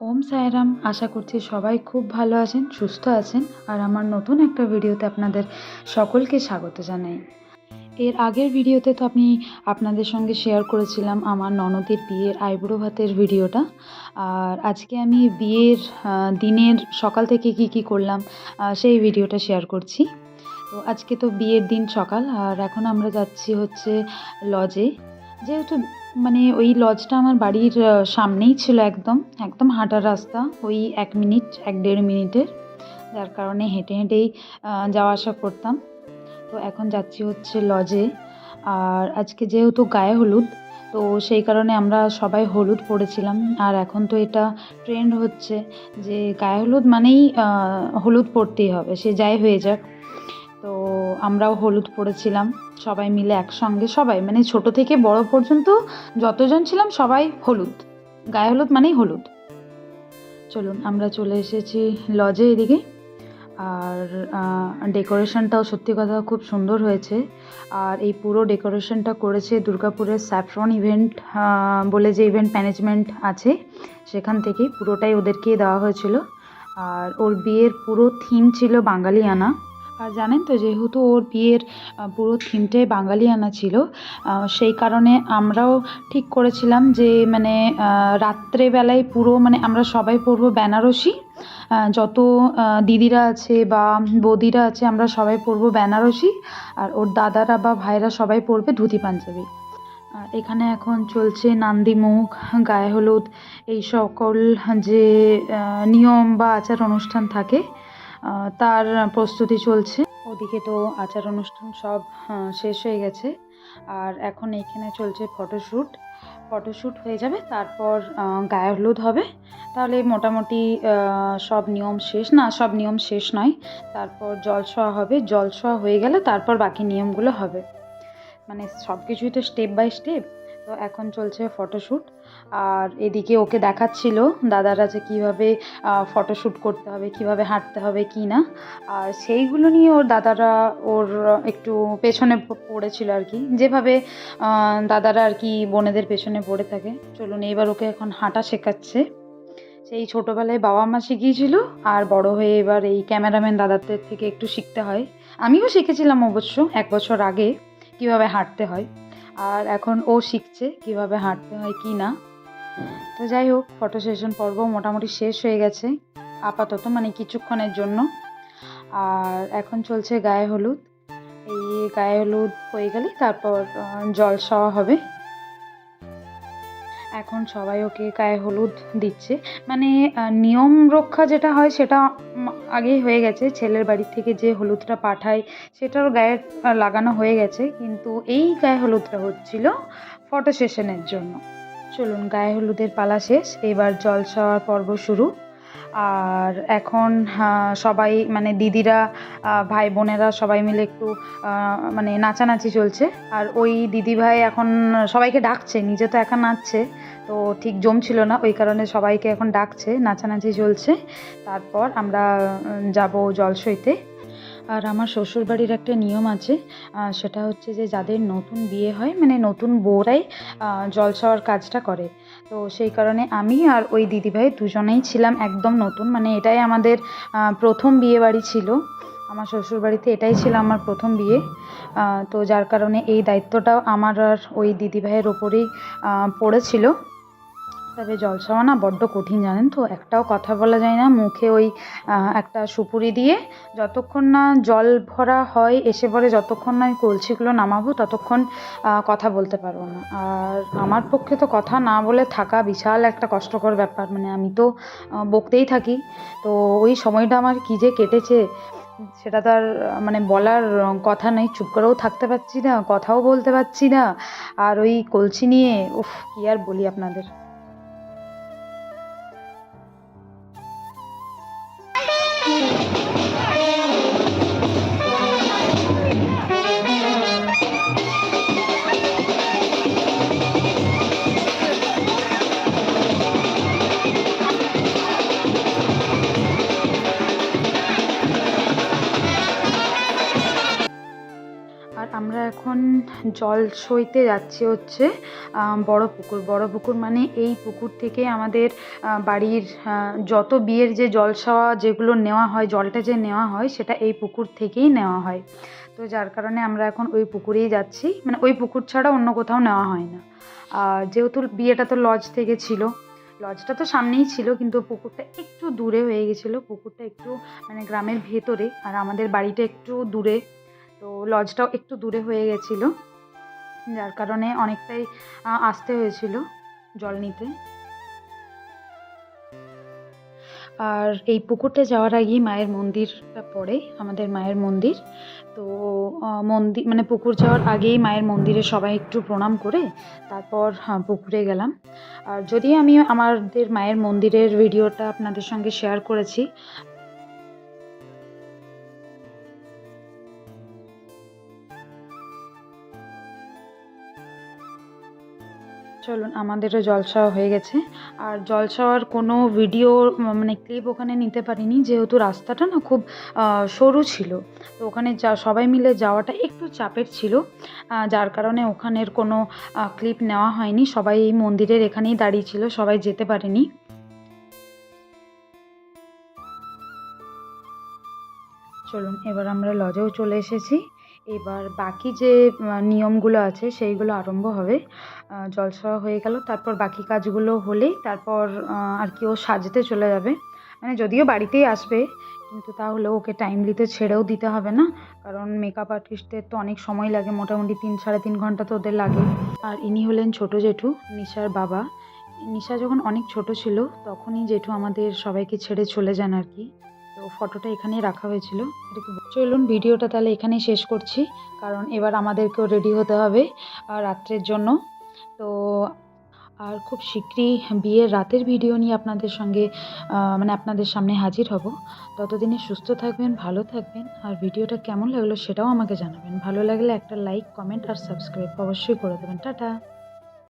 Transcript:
ওম সাইরাম, আশা করছি সবাই খুব ভালো আছেন, সুস্থ আছেন, আর আমার নতুন একটা ভিডিওতে আপনাদের সকলকে স্বাগত জানাই। এর আগের ভিডিওতে তো আমি আপনাদের সঙ্গে শেয়ার করেছিলাম আমার ননদের বিয়ের আইবুড়ো ভাতের ভিডিওটা, আর আজকে আমি বিয়ের দিনের সকাল থেকে কি কি করলাম সেই ভিডিওটা শেয়ার করছি। তো আজকে তো বিয়ের দিন সকাল, আর এখন আমরা যাচ্ছি হচ্ছে লজে যেহেতু মানে ওই লজটা আমার বাড়ির সামনেই ছিল একদম একদম হাঁটার রাস্তা, ওই এক মিনিট, এক দেড় মিনিটের। যার কারণে হেঁটে হেঁটেই যাওয়া আসা করতাম। তো এখন যাচ্ছি হচ্ছে লজে আর আজকে যেহেতু গায়ে হলুদ, তো সেই কারণে আমরা সবাই হলুদ পরেছিলাম। আর এখন তো এটা ট্রেন্ড হচ্ছে যে গায়ে হলুদ মানেই হলুদ পরতেই হবে। সে যাই হয়ে যাক। তো আমরাও হলুদ পরেছিলাম, সবাই মিলে একসঙ্গে, সবাই মানে ছোট থেকে বড় পর্যন্ত যতজন ছিলাম সবাই হলুদ, গায়ে হলুদ মানেই হলুদ। চলুন, আমরা চলে এসেছি লজে এদিকে। আর ডেকোরেশনটাও সত্যি কথা খুব সুন্দর হয়েছে। আর এই পুরো ডেকোরেশনটা করেছে দুর্গাপুরের স্যাফরন ইভেন্ট বলে যে ইভেন্ট ম্যানেজমেন্ট আছে, সেখান থেকে পুরোটাই ওদেরকেই দেওয়া হয়েছিল। আর ওর বিয়ের পুরো থিম ছিল বাঙালিয়ানা। আর জানেন তো যেহেতু ওর বিয়ের পুরো থিমটাই বাঙালিয়ানা ছিল সেই কারণে আমরাও ঠিক করেছিলাম যে মানে রাত্রেবেলায় পুরো মানে আমরা সবাই পরবো বেনারসি যত দিদিরা আছে বা বৌদিরা আছে আমরা সবাই পরবো বেনারসি, আর ওর দাদারা বা ভাইরা সবাই পরবে ধুতি পাঞ্জাবি। এখানে এখন চলছে নান্দিমুখ গায়ে হলুদ, এই সকল যে নিয়ম বা আচার অনুষ্ঠান থাকে তার প্রস্তুতি চলছে। ওদিকে তো আচার অনুষ্ঠান সব শেষ হয়ে গেছে। আর এখন এইখানে চলছে ফটোশ্যুট। ফটোশ্যুট হয়ে যাবে, তারপর গায়ে হলুদ হবে। তাহলে মোটামুটি সব নিয়ম শেষ। না, সব নিয়ম শেষ নয়। তারপর জল ছোঁয়া হবে। জল ছোঁয়া হয়ে গেলে তারপর বাকি নিয়মগুলো হবে। মানে সব কিছুই তো স্টেপ বাই স্টেপ তো এখন চলছে ফটোশ্যুট। আর এদিকে ওকে দেখাচ্ছিল দাদারা যে কীভাবে ফটোশ্যুট করতে হবে, কীভাবে হাঁটতে হবে, কি না। আর সেইগুলো নিয়ে ওর দাদারা ওর একটু পেছনে পড়েছিল আর কি। যেভাবে দাদারা আর কি বোনেদের পেছনে পড়ে থাকে। চলুন এবার ওকে এখন হাঁটা শেখাচ্ছে। সেই ছোটোবেলায় বাবা মা শিখিয়েছিল, আর বড় হয়ে এবার এই ক্যামেরাম্যান দাদাদের থেকে একটু শিখতে হয়। আমিও শিখেছিলাম অবশ্য এক বছর আগে কীভাবে হাঁটতে হয়। আর এখন ও শিখছে কীভাবে হাঁটতে হয়, কি না। তো যাই হোক ফটো সেশন পর্ব মোটামুটি শেষ হয়ে গেছে, আপাতত মানে কিছুক্ষণের জন্য। আর এখন চলছে গায়ে হলুদ। এই গায়ে হলুদ হয়ে গেলে তারপর জল খাওয়া হবে। এখন সবাই ওকে গায়ে হলুদ দিচ্ছে। মানে নিয়ম রক্ষা যেটা হয় সেটা আগেই হয়ে গেছে। ছেলের বাড়ি থেকে যে হলুদটা পাঠায়, সেটার গায়ে লাগানো হয়ে গেছে। কিন্তু এই গায়ে হলুদটা হচ্ছিল ফটো সেশনের জন্য। চলুন, গায়ে হলুদের পালা শেষ। এবার জল খাওয়ার পর্ব শুরু। আর এখন সবাই মানে দিদিরা ভাই বোনেরা সবাই মিলে একটু মানে নাচানাচি চলছে। আর ওই দিদি ভাই এখন সবাইকে ডাকছে, নিজে তো একা নাচছে, তো ঠিক জমছিল না। ওই কারণে সবাইকে এখন ডাকছে, নাচানাচি চলছে। তারপর আমরা যাব জলসইতে। আর আমার শ্বশুরবাড়ির একটা নিয়ম আছে সেটা হচ্ছে যে যাদের নতুন বিয়ে হয় মানে নতুন বউরাই জল খাওয়ার কাজটা করে। তো সেই কারণে আমি আর ওই দিদিভাই দুজনেই ছিলাম একদম নতুন মানে এটাই আমাদের প্রথম বিয়ে বাড়ি ছিল। আমার শ্বশুরবাড়িতে এটাই ছিল আমার প্রথম বিয়ে। তো যার কারণে এই দায়িত্বটাও আমার আর ওই দিদিভাইয়ের ওপরেই পড়েছিল। তবে জলসাওয়া না বড্ড কঠিন, জানেন তো? একটাও কথা বলা যায় না, মুখে ওই একটা সুপুরি দিয়ে যতক্ষণ না জল ভরা হয়, এসে পরে যতক্ষণ না আমি কলসিগুলো নামাবো, ততক্ষণ কথা বলতে পারব না। আর আমার পক্ষে তো কথা না বলে থাকা বিশাল একটা কষ্টকর ব্যাপার মানে আমি তো বকতেই থাকি। তো ওই সময়টা আমার কী যে কেটেছে, সেটা তো আর মানে বলার কথা নেই, চুপ করেও থাকতে পারছি না, কথাও বলতে পারছি না। আর ওই কলসি নিয়ে, উফ, কী আর বলি আপনাদের। জল সইতে যাচ্ছে হচ্ছে বড় পুকুর। বড় পুকুর মানে এই পুকুর থেকে আমাদের বাড়ির যত বিয়ের যে জল জলসাওয়া যেগুলো নেওয়া হয়, জলটা যে নেওয়া হয়, সেটা এই পুকুর থেকেই নেওয়া হয়। তো যার কারণে আমরা এখন ওই পুকুরেই যাচ্ছি। মানে ওই পুকুর ছাড়া অন্য কোথাও নেওয়া হয় না। আর যেহেতু বিয়েটা তো লজ থেকে ছিল, লজটা তো সামনেই ছিল, কিন্তু পুকুরটা একটু দূরে হয়ে গেছিল। পুকুরটা একটু মানে গ্রামের ভেতরে, আর আমাদের বাড়িটা একটু দূরে। তো লজটাও একটু দূরে হয়ে গেছিল। যার কারণে অনেকটাই আসতে হয়েছিল জল নিতে। আর এই পুকুরটা যাওয়ার আগেই মায়ের মন্দিরটা পড়ে, আমাদের মায়ের মন্দির। তো মন্দির মানে পুকুর যাওয়ার আগেই মায়ের মন্দিরে সবাই একটু প্রণাম করে, তারপর পুকুরে গেলাম। আর যদি আমি আমাদের মায়ের মন্দিরের ভিডিওটা আপনাদের সঙ্গে শেয়ার করেছি চলুন, আমাদেরও জলসাওয়া হয়ে গেছে। আর জলসাওয়ার কোনো ভিডিও মানে ক্লিপ ওখানে নিতে পারিনি, যেহেতু রাস্তাটা না খুব সরু ছিল। তো ওখানে যা, সবাই মিলে যাওয়াটা একটু চাপের ছিল। যার কারণে ওখানের কোনো ক্লিপ নেওয়া হয়নি। সবাই এই মন্দিরের এখানেই দাঁড়িয়ে ছিল, সবাই যেতে পারেনি। চলুন, এবার আমরা লজেও চলে এসেছি। এবার বাকি যে নিয়মগুলো আছে সেইগুলো আরম্ভ হবে। জলসাওয়া হয়ে গেল, তারপর বাকি কাজগুলো হলেই তারপর আর কি ও সাজতে চলে যাবে। মানে যদিও বাড়িতেই আসবে, কিন্তু তাহলে ওকে টাইমলিতে ছেড়েও দিতে হবে না। কারণ মেকআপ আর্টিস্টদের তো অনেক সময় লাগে, মোটামুটি তিন, সাড়ে তিন ঘণ্টা তো ওদের লাগে। আর ইনি হলেন ছোট জেঠু, নিশার বাবা। নিশা যখন অনেক ছোট ছিল, তখনই জেঠু আমাদের সবাইকে ছেড়ে চলে যান আর কি। ফটোটা এখানেই রাখা হয়েছিল। চলুন, ভিডিওটা তাহলে এখানেই শেষ করছি, কারণ এবার আমাদেরকেও রেডি হতে হবে রাত্রের জন্য। তো, আর খুব শীঘ্রই বিয়ের রাতের ভিডিও নিয়ে আপনাদের সঙ্গে মানে আপনাদের সামনে হাজির হব। ততদিনে সুস্থ থাকবেন, ভালো থাকবেন, আর ভিডিওটা কেমন লাগল সেটাও আমাকে জানাবেন। ভালো লাগলে একটা লাইক কমেন্ট আর সাবস্ক্রাইব অবশ্যই করে দেবেন। টাটা!